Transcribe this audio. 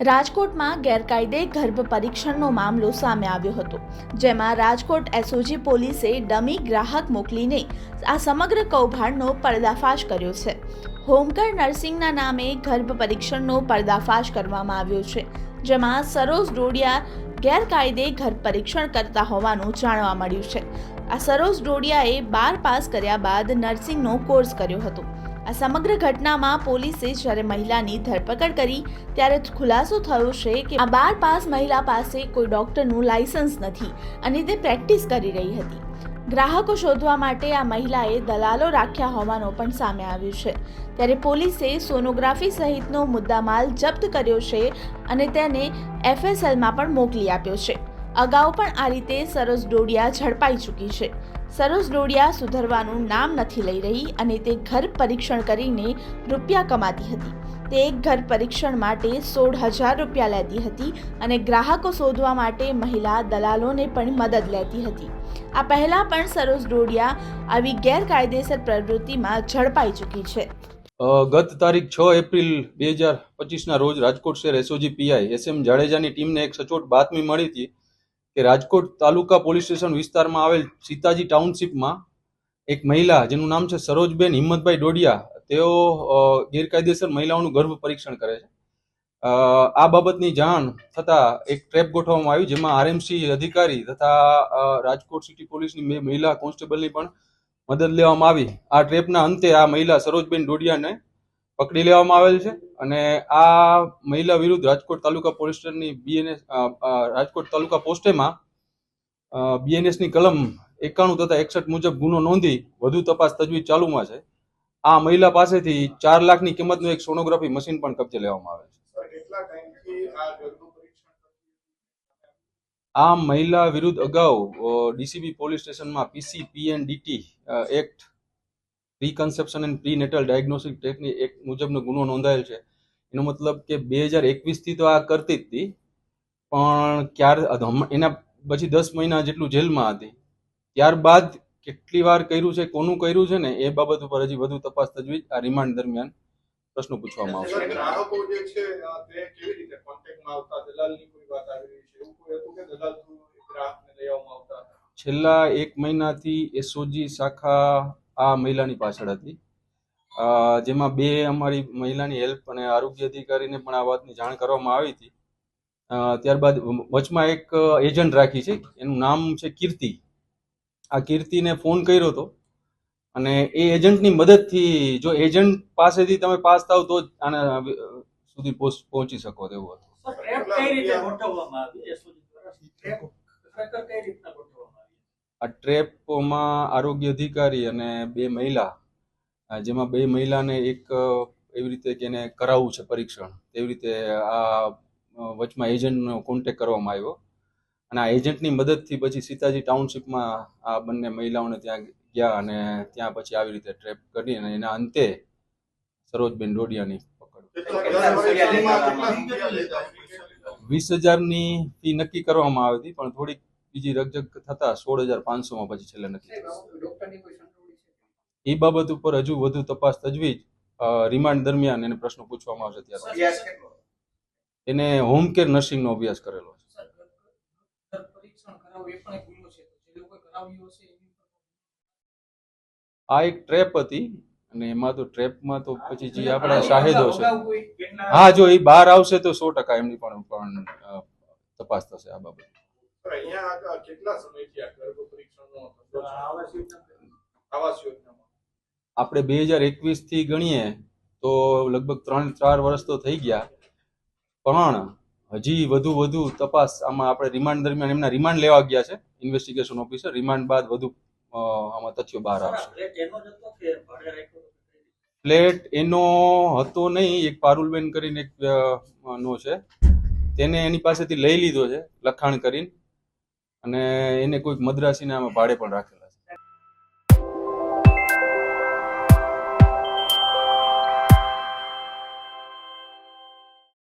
રાજકોટમાં ગેરકાયદે ગર્ભ પરીક્ષણનો મામલો સામે આવ્યો હતો, જેમાં રાજકોટ એસઓજી પોલીસે ડમી ગ્રાહક મોકલીને આ સમગ્ર કૌભાંડનો પર્દાફાશ કર્યો છે. હોમકર નર્સિંગના નામે ગર્ભ પરીક્ષણનો પર્દાફાશ કરવામાં આવ્યો છે, જેમાં સરોજ ડોડિયા ગેરકાયદે ગર્ભ પરીક્ષણ કરતા હોવાનું જાણવા મળ્યું છે. આ સરોજ ડોડિયાએ બાર પાસ કર્યા બાદ નર્સિંગનો કોર્સ કર્યો હતો. આ સમગ્ર ઘટનામાં પોલીસે જ્યારે મહિલાની ધરપકડ કરી, ત્યારે ખુલાસો થયો છે કે આ બાર પાસ મહિલા પાસે કોઈ ડોક્ટરનું લાયસન્સ નથી અને તે પ્રેક્ટિસ કરી રહી હતી. ગ્રાહકો શોધવા માટે આ મહિલાએ દલાલો રાખ્યા હોવાનો પણ સામે આવ્યું છે. ત્યારે પોલીસે સોનોગ્રાફી સહિતનો મુદ્દામાલ જપ્ત કર્યો છે અને તેને એફએસએલમાં પણ મોકલી આપ્યો છે. અગાઉ પણ આ રીતે સરસ ડોડિયા ઝડપાઈ ચૂકી છે. સરોજ ડોડિયા સુધરવાનું નામ નથી લઈ રહી અને તે ઘર પરીક્ષણ કરીને રૂપિયા કમાતી હતી. તે એક ઘર પરીક્ષણ માટે સોળ હજાર રૂપિયા લેતી હતી અને ગ્રાહકો શોધવા માટે મહિલા દલાલોને પણ મદદ લેતી હતી. આ પહેલા પણ સરોજ ડોડિયા આવી ગેરકાયદેસર પ્રવૃત્તિમાં ઝડપાઈ ચૂકી છે. ગત તારીખ છ એપ્રિલ બે હજાર પચીસના રોજ રાજકોટ શહેર એસઓજી પીઆઈ એસ એમ જાડેજાની ટીમને એક સચોટ બાતમી મળી હતી કે રાજકોટ તાલુકા પોલીસ સ્ટેશન વિસ્તારમાં આવેલ સીતાજી ટાઉનશીપમાં એક મહિલા, જેનું નામ છે સરોજબેન હિંમતભાઈ ડોડિયા, તેઓ ગેરકાયદેસર મહિલાઓનું ગર્ભ પરીક્ષણ કરે છે. આ બાબતની જાણ થતાં એક ટ્રેપ ગોઠવવામાં આવી, જેમાં આરએમસી અધિકારી તથા રાજકોટ સિટી પોલીસની મહિલા કોન્સ્ટેબલની પણ મદદ લેવામાં આવી. આ ટ્રેપના અંતે આ મહિલા સરોજબેન ડોડિયાને પકડી લેવામાં આવેલ છે અને આ મહિલા વિરુદ્ધ રાજકોટ તાલુકા પોલીસ સ્ટેશનની બીએનએસ રાજકોટ તાલુકા પોસ્ટેમાં બીએનએસની કલમ એકાણું તથા એકસઠ મુજબ ગુનો નોંધી વધુ તપાસ તજવીજ ચાલુમાં છે. આ મહિલા પાસેથી ચાર લાખની કિંમતનું એક સોનોગ્રાફી મશીન પણ કબજે લેવામાં આવે છે. આ મહિલા વિરુદ્ધ અગાઉ ડીસીબી પોલીસ સ્ટેશનમાં PC PNDT act preconception and prenatal diagnostic technique એક મુજબનો ગુનો નોંધાયેલ છે. એનો મતલબ કે બે હજાર એકવીસથી તો આ કરતી જ હતી પણ ક્યાર એના પછી દસ મહિના જેટલું જેલમાં હતી. ત્યારબાદ કેટલી વાર કર્યું છે કોનું કર્યું છે ને એ બાબત ઉપર હજી વધુ તપાસ તજવીજ આ રિમાન્ડ દરમિયાન પ્રશ્નો પૂછવામાં આવશે. છેલ્લા એક મહિનાથી એસઓજી શાખા આ મહિલાની પાછળ હતી. જેમાં બે અમારી મહિલાની હેલ્પ અને આરોગ્ય અધિકારીને પણ આ વાતની જાણ કરવામાં આવી હતી. ત્યારબાદ વચમાં એક એજન્ટ રાખી છે. એનું નામ છે કીર્તિ. આ કીર્તિને ફોન કર્યો હતો અને એ એજન્ટની મદદથી જો એજન્ટ પાસેથી તમે પાસ થાવ તો જ આના સુધી પહોંચી શકો તેવું હતું. આ ટ્રેપમાં આરોગ્ય અધિકારી અને બે મહિલા જેમાં બે મહિલાને એક એવી રીતે કે એને કરાવવું છે પરીક્ષણ. તેવી રીતે આ વચમાં એજન્ટનો કોન્ટેક કરવામાં આવ્યો. અને આ એજન્ટની મદદથી પછી સીતાજી ટાઉનશીપમાં આ બંને મહિલાઓને ત્યાં ગયા અને ત્યાં પછી આવી રીતે ટ્રેપ કરી અને એના અંતે સરોજબેન ડોડિયાની પકડ? વીસ હજારની ફી નક્કી કરવામાં આવી હતી પણ થોડીક બીજી રકજક થતા સોળ હજાર પાંચસોમાં પછી છેલ્લે નક્કી એ બાબત ઉપર હજુ વધુ તપાસ તજવીજ રિમાન્ડ દરમિયાન એને પ્રશ્નો પૂછવામાં આવશે ત્યારે એને હોમ કેર નર્સિંગનો અભ્યાસ કરેલો છે. આ એક ટ્રેપ હતી અને એમાં તો ટ્રેપમાં તો પછી જે આપણા શાહેદો છે. હા જો એ બહાર આવશે તો સો ટકા એમની પણ તપાસ થશે આ બાબત. અહીંયા કેટલા સમયથી આ ગર્ભ પરીક્ષણનો આવાસ યોજનામાં આપણે બે હજાર એકવીસથી ગણીએ તો લગભગ ત્રણ ચાર વર્ષ તો થઈ ગયા. પણ હજી વધુ વધુ તપાસ આમાં આપણે રિમાન્ડ દરમિયાન એમના રિમાન્ડ લેવા ગયા છે ઇન્વેસ્ટિગેશન ઓફિસર રિમાન્ડ બાદ વધુ આમાં તથ્યો બહાર આવશે? ફ્લેટ એનો હતો નહીં એક પારુલબેન કરીને એક નો છે. તેને એની પાસેથી લઈ લીધો છે લખાણ કરીને. અને એને કોઈક મદ્રાસીને ભાડે પણ રાખેલા